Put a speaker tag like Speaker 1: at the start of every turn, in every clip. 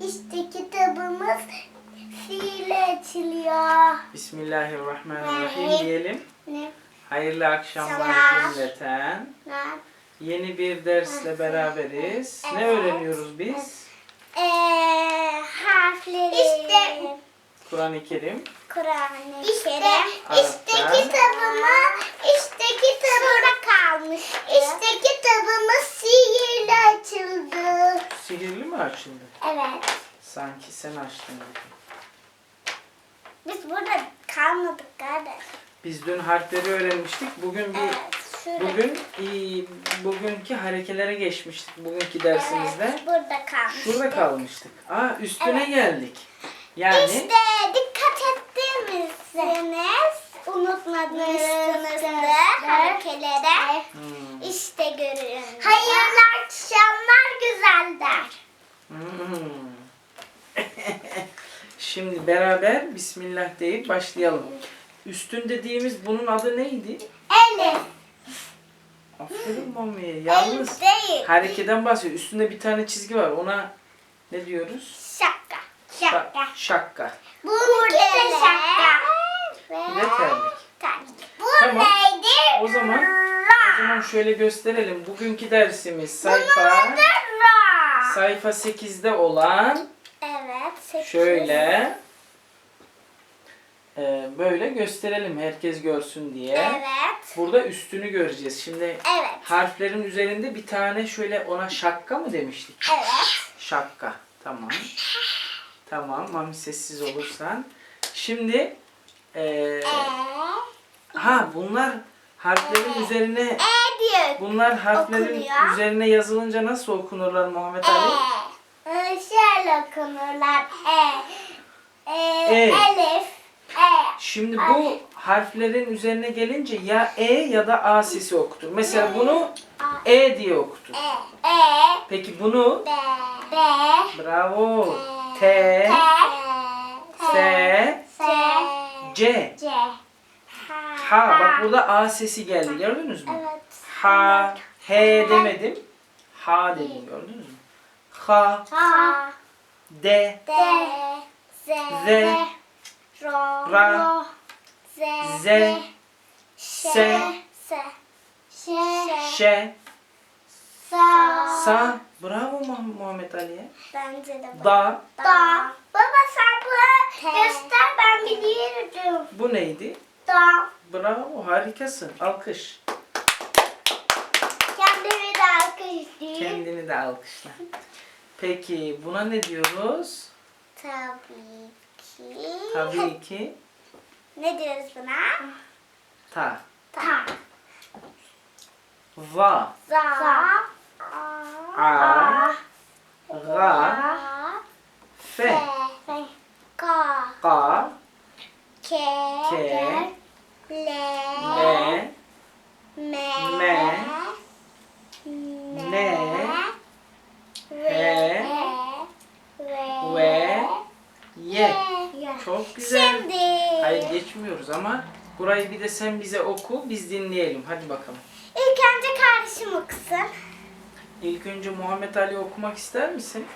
Speaker 1: İşte kitabımız fiile açılıyor.
Speaker 2: Bismillahirrahmanirrahim
Speaker 1: Rahim.
Speaker 2: diyelim.
Speaker 1: Ne?
Speaker 2: Hayırlı akşamlar cümleten. Yeni bir dersle beraberiz. Ne öğreniyoruz biz?
Speaker 1: Ee, harfleri. İşte
Speaker 2: Kur'an-ı Kerim.
Speaker 1: Kur'an-ı işte,
Speaker 2: Arapça.
Speaker 1: işte kitabımı, işte kitabımda kalmış. İşte kitabımız sihirle açıldı.
Speaker 2: Sihirli mi açıldı?
Speaker 1: Evet.
Speaker 2: Sanki sen açtın.
Speaker 1: Biz burada kalmadık kardeş.
Speaker 2: Biz dün harfleri öğrenmiştik. Bugün bir
Speaker 1: Evet. Şurada.
Speaker 2: bugün bugünkü harekelere geçmiştik bugünkü dersimizde.
Speaker 1: Evet, burada kalmıştık.
Speaker 2: Şurada kalmıştık. Aa üstüne
Speaker 1: Evet.
Speaker 2: geldik. Yani
Speaker 1: İşte dikkat ettiğimizdeniz unutmadığınızda harekelere
Speaker 2: Hmm.
Speaker 1: işte görün. Hayırlı akşamlar güzeller.
Speaker 2: Hmm. Şimdi beraber Bismillah deyip başlayalım. Üstün dediğimiz bunun adı neydi?
Speaker 1: Elif.
Speaker 2: Aferin Mami'ye. Yalnız
Speaker 1: Elif değil.
Speaker 2: harekeden bahsediyor. Üstünde bir tane çizgi var. Ona ne diyoruz?
Speaker 1: Şaka.
Speaker 2: Şa-
Speaker 1: Şaka.
Speaker 2: şakka.
Speaker 1: Bu de şaka.
Speaker 2: Bir de terlik.
Speaker 1: Bu
Speaker 2: Tamam.
Speaker 1: neydi?
Speaker 2: O zaman o zaman şöyle gösterelim. Bugünkü dersimiz sayfa
Speaker 1: Ra.
Speaker 2: sayfa 8'de olan
Speaker 1: Evet. sekiz.
Speaker 2: şöyle e, böyle gösterelim herkes görsün diye.
Speaker 1: Evet.
Speaker 2: Burada üstünü göreceğiz. Şimdi
Speaker 1: Evet.
Speaker 2: harflerin üzerinde bir tane şöyle ona şakka mı demiştik?
Speaker 1: Evet.
Speaker 2: Şakka. Tamam. Tamam. Mami sessiz olursan. Şimdi e,
Speaker 1: E.
Speaker 2: ha bunlar harflerin üzerine
Speaker 1: E diyor.
Speaker 2: bunlar harflerin
Speaker 1: Okunuyor.
Speaker 2: üzerine yazılınca nasıl okunurlar Muhammed Ali?
Speaker 1: E. Ee, Şöyle okunurlar. E. E.
Speaker 2: E.
Speaker 1: Elif. E.
Speaker 2: Şimdi bu harflerin üzerine gelince ya E ya da A sesi okutur. Mesela bunu E diye okutur.
Speaker 1: E. E.
Speaker 2: Peki bunu
Speaker 1: B. B.
Speaker 2: bravo T
Speaker 1: T.
Speaker 2: S
Speaker 1: S.
Speaker 2: C
Speaker 1: C.
Speaker 2: Ha bak burada A sesi geldi gördünüz mü?
Speaker 1: Evet.
Speaker 2: Ha H demedim. Ha dedim gördünüz mü? Ha
Speaker 1: Ha.
Speaker 2: D
Speaker 1: D. Z.
Speaker 2: Z.
Speaker 1: Ro.
Speaker 2: Ra.
Speaker 1: Ro. Z.
Speaker 2: Z.
Speaker 1: Ş.
Speaker 2: S.
Speaker 1: S. Ş.
Speaker 2: Ş
Speaker 1: Sa.
Speaker 2: Sa Bravo Muh- Muhammed Ali'ye.
Speaker 1: Bence de.
Speaker 2: Da
Speaker 1: Da. Baba sen bunu göster ben biliyorum.
Speaker 2: bu neydi?
Speaker 1: Da.
Speaker 2: Bravo harikasın. Alkış.
Speaker 1: Kendimi de alkışlayayım.
Speaker 2: Kendini de alkışla. Peki buna ne diyoruz?
Speaker 1: Tabii ki.
Speaker 2: Tabii ki
Speaker 1: Ne diyoruz buna?
Speaker 2: ta.
Speaker 1: Ta.
Speaker 2: Va,
Speaker 1: Za.
Speaker 2: a,
Speaker 1: A.
Speaker 2: ga, fe,
Speaker 1: Fe. Ka.
Speaker 2: ka,
Speaker 1: Ke.
Speaker 2: Ke.
Speaker 1: Le.
Speaker 2: le,
Speaker 1: Me.
Speaker 2: Me. Ne.
Speaker 1: Ve.
Speaker 2: Ve.
Speaker 1: Ve.
Speaker 2: ve, ye.
Speaker 1: Ye.
Speaker 2: Çok güzel.
Speaker 1: Şimdi.
Speaker 2: Hayır geçmiyoruz ama burayı bir de sen bize oku biz dinleyelim. Hadi bakalım.
Speaker 1: İlk önce kardeşim okusun.
Speaker 2: İlk önce Muhammed Ali okumak ister misin?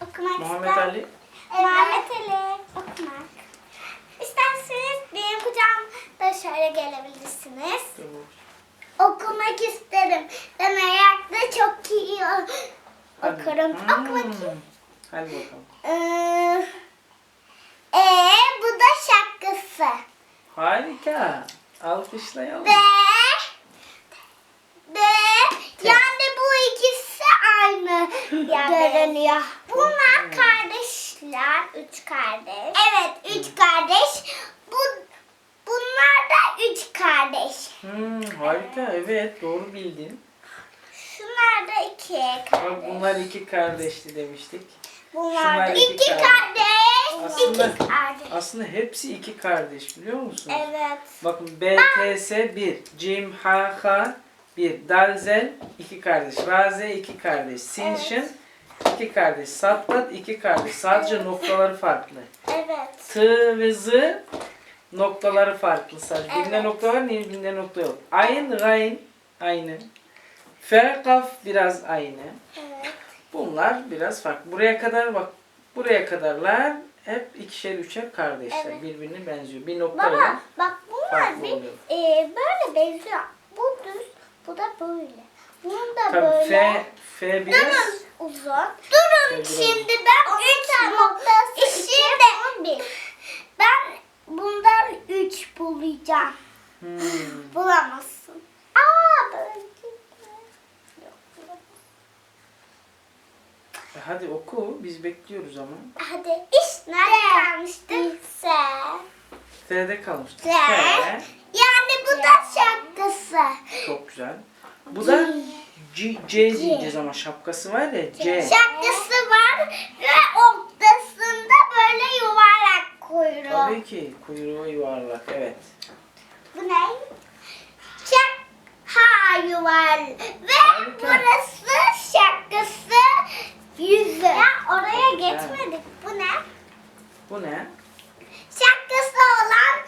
Speaker 1: Okumak
Speaker 2: Muhammed
Speaker 1: ister.
Speaker 2: Ali.
Speaker 1: Muhammed Ali okumak. İsterseniz benim kucağımda şöyle gelebilirsiniz. Okumak isterim. Ben ayakta çok iyi
Speaker 2: Hadi.
Speaker 1: okurum.
Speaker 2: Hmm.
Speaker 1: Oku bakayım.
Speaker 2: Hadi bakalım.
Speaker 1: Ee, ee, bu da şarkısı.
Speaker 2: Harika. Alkışlayalım.
Speaker 1: Ve ve yani bu ikisi aynı görünüyor. Bunlar kardeşler, üç kardeş. Evet, üç kardeş. Bu bunlar da üç kardeş.
Speaker 2: Hmm, harika. Evet doğru bildin.
Speaker 1: Şunlar da iki
Speaker 2: Bak
Speaker 1: kardeş.
Speaker 2: bunlar iki kardeşti demiştik.
Speaker 1: Bunlar
Speaker 2: şunlar
Speaker 1: da
Speaker 2: iki
Speaker 1: iki
Speaker 2: kardeş. Aslında-
Speaker 1: iki.
Speaker 2: Aslında hepsi iki kardeş biliyor musunuz?
Speaker 1: Evet.
Speaker 2: Bakın BTS 1, Cim, Ha, Ha 1, Dalzel 2 kardeş, Raze 2 kardeş, Sinşin 2 kardeş, Sattat 2 kardeş. Sadece noktaları farklı.
Speaker 1: Evet.
Speaker 2: T ve Z noktaları farklı sadece. Birinde
Speaker 1: Evet.
Speaker 2: nokta var, birinde nokta yok. Ayn, Gayn aynı. F, Kaf biraz aynı.
Speaker 1: Evet.
Speaker 2: Bunlar biraz farklı. Buraya kadar bak. Buraya kadarlar hep ikişer üçer kardeşler.
Speaker 1: Evet.
Speaker 2: Birbirine benziyor. Bir noktayla
Speaker 1: Baba bak bunlar
Speaker 2: farklı
Speaker 1: bir
Speaker 2: oluyor.
Speaker 1: e, böyle benziyor. Bu düz, bu da böyle. Bunun da
Speaker 2: Tabii
Speaker 1: böyle.
Speaker 2: F, F biraz
Speaker 1: Durun uzun. Durun
Speaker 2: F biraz-
Speaker 1: şimdi ben üç noktası şimdi ben bundan üç bulacağım.
Speaker 2: Hmm.
Speaker 1: Bulamazsın. Aa böyle değil mi? Yok, bulamazsın.
Speaker 2: E Hadi oku. Biz bekliyoruz ama.
Speaker 1: Hadi iş nerede kalmıştık? S.
Speaker 2: F'de kalmıştık.
Speaker 1: S.
Speaker 2: F.
Speaker 1: Yani bu da şarkısı.
Speaker 2: Çok güzel. Bu da C, C diyeceğiz ama şapkası var ya C.
Speaker 1: Şarkısı var ve ortasında böyle yuvarlak kuyruğu.
Speaker 2: Tabii ki kuyruğu yuvarlak. Evet.
Speaker 1: Bu ne? Şak ha yuvarlak. Ve
Speaker 2: Harika.
Speaker 1: burası şarkısı yüzü. Ya oraya geçmedik. Bu ne?
Speaker 2: Bu ne?
Speaker 1: Şarkısı olan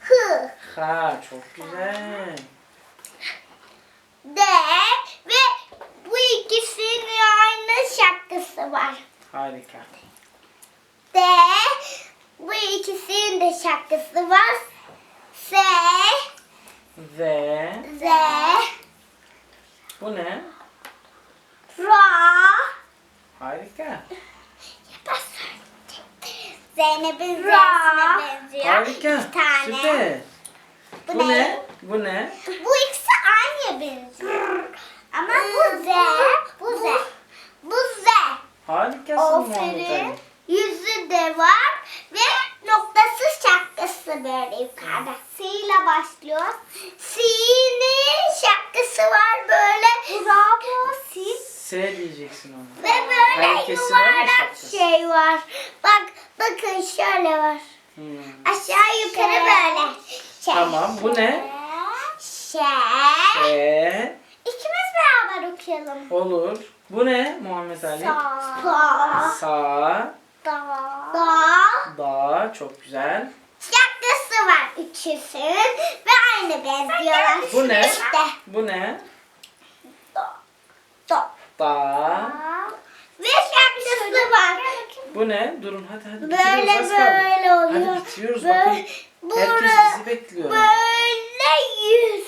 Speaker 1: hı.
Speaker 2: Ha çok güzel.
Speaker 1: D ve bu ikisinin aynı şarkısı var.
Speaker 2: Harika.
Speaker 1: D bu ikisinin de şarkısı var. S
Speaker 2: Ve
Speaker 1: Z
Speaker 2: bu ne?
Speaker 1: Ra
Speaker 2: Harika.
Speaker 1: Zeynep'in Z'sine benziyor.
Speaker 2: Harika.
Speaker 1: İki tane.
Speaker 2: Süper.
Speaker 1: Bu,
Speaker 2: Bu
Speaker 1: ne?
Speaker 2: ne? Bu ne?
Speaker 1: Bu ikisi aynı benziyor. Ama bu Z, bu Z. Bu Z.
Speaker 2: Harikasın
Speaker 1: Aferin. Yüzü de var ve noktası şapkası böyle yukarıda. S ile başlıyor. S'nin şapkası var böyle. Bravo sil.
Speaker 2: S diyeceksin ona.
Speaker 1: Ve böyle
Speaker 2: ya
Speaker 1: yuvarlak şey var. Bak bakın şöyle var.
Speaker 2: Hmm.
Speaker 1: Aşağı yukarı böyle. Şey.
Speaker 2: Tamam bu ne?
Speaker 1: Şey. İkimiz beraber okuyalım.
Speaker 2: olur. Bu ne Muhammed Ali?
Speaker 1: Sa. Sa.
Speaker 2: Sa,
Speaker 1: Da. Da.
Speaker 2: da çok güzel.
Speaker 1: Şapkası var ikisinin ve aynı benziyorlar.
Speaker 2: Bu ne?
Speaker 1: İşte.
Speaker 2: Bu ne?
Speaker 1: Da. Da.
Speaker 2: Da.
Speaker 1: Ve şapkası var.
Speaker 2: Bu ne? Durun hadi hadi bitiriyoruz
Speaker 1: Böyle
Speaker 2: az kaldı.
Speaker 1: böyle oluyor.
Speaker 2: Hadi bitiriyoruz
Speaker 1: Böyle-
Speaker 2: bakın. Herkes
Speaker 1: Bura-
Speaker 2: bizi bekliyor.
Speaker 1: Böyle yüz.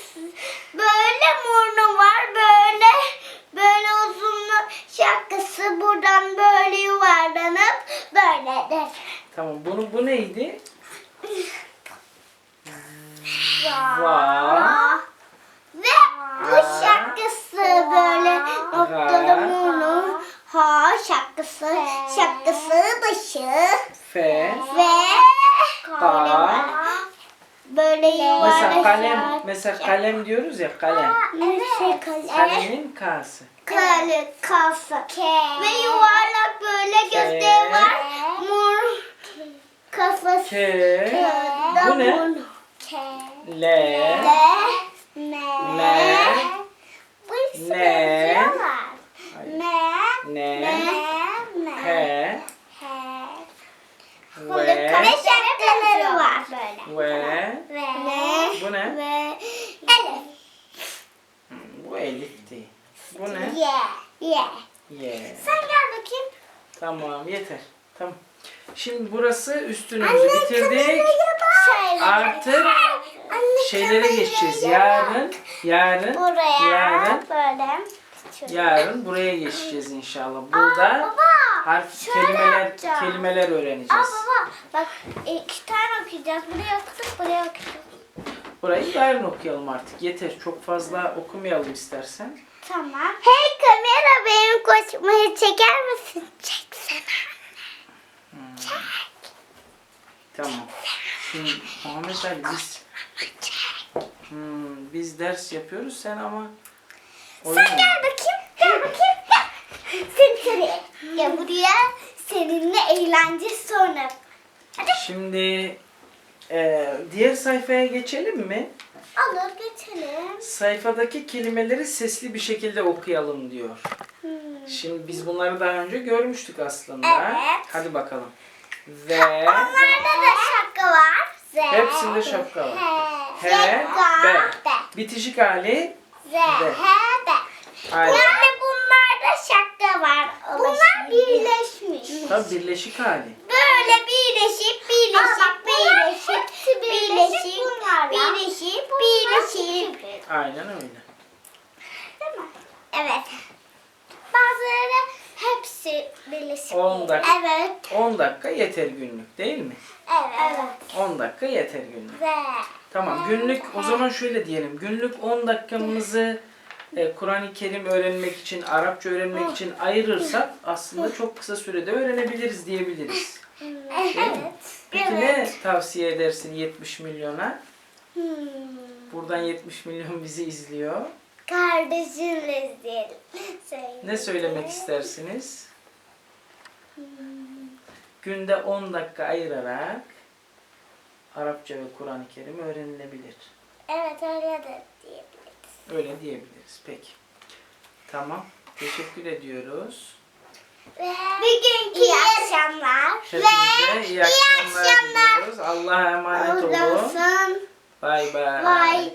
Speaker 1: Böyle burnu var. Böyle böyle uzun şapkası buradan böyle yuvarlanıp böyledir.
Speaker 2: Tamam bunu bu neydi?
Speaker 1: Va. Ve bu
Speaker 2: Ra.
Speaker 1: şapkası böyle noktalı
Speaker 2: Ra.
Speaker 1: burnu. Ha şapkası, şapkası başı
Speaker 2: F.
Speaker 1: ve böyle yuvarlak.
Speaker 2: Mesela kalem, mesela kalem diyoruz ya kalem.
Speaker 1: Evet. Kalem.
Speaker 2: Kalemin K'sı.
Speaker 1: Kale, kasa. Ve yuvarlak böyle gözleri var. Mor kafası.
Speaker 2: K. Bu ne?
Speaker 1: burnu.
Speaker 2: L.
Speaker 1: Le. Ne.
Speaker 2: Ne.
Speaker 1: Bu ikisi
Speaker 2: Ne.
Speaker 1: benziyorlar.
Speaker 2: Hayır.
Speaker 1: Ne.
Speaker 2: Ne.
Speaker 1: Ne.
Speaker 2: H.
Speaker 1: He.
Speaker 2: V.
Speaker 1: Ve şapkaları var böyle.
Speaker 2: Ve.
Speaker 1: Ve. Ne.
Speaker 2: Bu ne?
Speaker 1: Ve. Elif.
Speaker 2: Hmm, Bu Elif'ti. Bu ne?
Speaker 1: Ye. Ye.
Speaker 2: Y.
Speaker 1: Sen gel bakayım.
Speaker 2: Tamam yeter. Tamam. Şimdi burası üstünümüzü
Speaker 1: Anne
Speaker 2: bitirdik. Artık
Speaker 1: Anne,
Speaker 2: Şeylere geçeceğiz. Yarın, yarın,
Speaker 1: Buraya
Speaker 2: yarın,
Speaker 1: böyle.
Speaker 2: Yarın buraya geçeceğiz inşallah. Burada
Speaker 1: Aa, baba.
Speaker 2: harf kelimeler
Speaker 1: yapacağım.
Speaker 2: kelimeler
Speaker 1: Aa
Speaker 2: öğreneceğiz.
Speaker 1: baba bak iki tane okuyacağız. Buraya okuduk buraya okuyacağız.
Speaker 2: Burayı yarın okuyalım artık. Yeter. Çok fazla okumayalım istersen.
Speaker 1: Tamam. Hey kamera benim koşmayı çeker misin? Çeksene.
Speaker 2: Tamam. Şimdi Muhammed Ali biz Hmm, biz ders yapıyoruz sen ama oyun
Speaker 1: Sen gel bakayım. Gel bakayım. Gel. Seni seni. Gel buraya. Seninle eğlence sonra.
Speaker 2: Şimdi e, diğer sayfaya geçelim mi?
Speaker 1: Alır geçelim.
Speaker 2: Sayfadaki kelimeleri sesli bir şekilde okuyalım diyor.
Speaker 1: Hmm.
Speaker 2: Şimdi biz bunları daha önce görmüştük aslında.
Speaker 1: Evet.
Speaker 2: Hadi bakalım. Ve
Speaker 1: Onlarda da şapka var. Z.
Speaker 2: Hepsinde şapka var.
Speaker 1: H.
Speaker 2: H, B.
Speaker 1: B.
Speaker 2: bitişik hali
Speaker 1: Z.
Speaker 2: B.
Speaker 1: H. B.
Speaker 2: Harika.
Speaker 1: Yani bunlarda şapka var. Bunlar birleşmiş.
Speaker 2: Tabii birleşik hali.
Speaker 1: Böyle birleşip birleşip birleşip birleşip birleşip birleşip.
Speaker 2: Aynen öyle.
Speaker 1: Evet. Bazıları hepsi birleşik.
Speaker 2: 10 dakika.
Speaker 1: Evet.
Speaker 2: 10 dakika yeter günlük değil mi?
Speaker 1: Evet.
Speaker 2: 10 dakika yeter günlük.
Speaker 1: Ve
Speaker 2: Tamam günlük o zaman şöyle diyelim. Günlük 10 dakikamızı e, Kur'an-ı Kerim öğrenmek için, Arapça öğrenmek için ayırırsak aslında çok kısa sürede öğrenebiliriz diyebiliriz.
Speaker 1: evet.
Speaker 2: Peki ne tavsiye edersin 70 milyona?
Speaker 1: Hmm.
Speaker 2: Buradan 70 milyon bizi izliyor.
Speaker 1: Kardeşinle diyelim. Söyle.
Speaker 2: Ne söylemek istersiniz? Günde 10 dakika ayırarak Arapça ve Kur'an-ı Kerim öğrenilebilir.
Speaker 1: Evet öyle de.
Speaker 2: Öyle diyebiliriz. Peki. Tamam. Teşekkür ediyoruz.
Speaker 1: Ve bugünkü iyi akşamlar.
Speaker 2: Hepinize iyi akşamlar
Speaker 1: akşamlar.
Speaker 2: diliyoruz. Allah'a emanet olun.
Speaker 1: Olsun.
Speaker 2: Bay bay.
Speaker 1: Vay.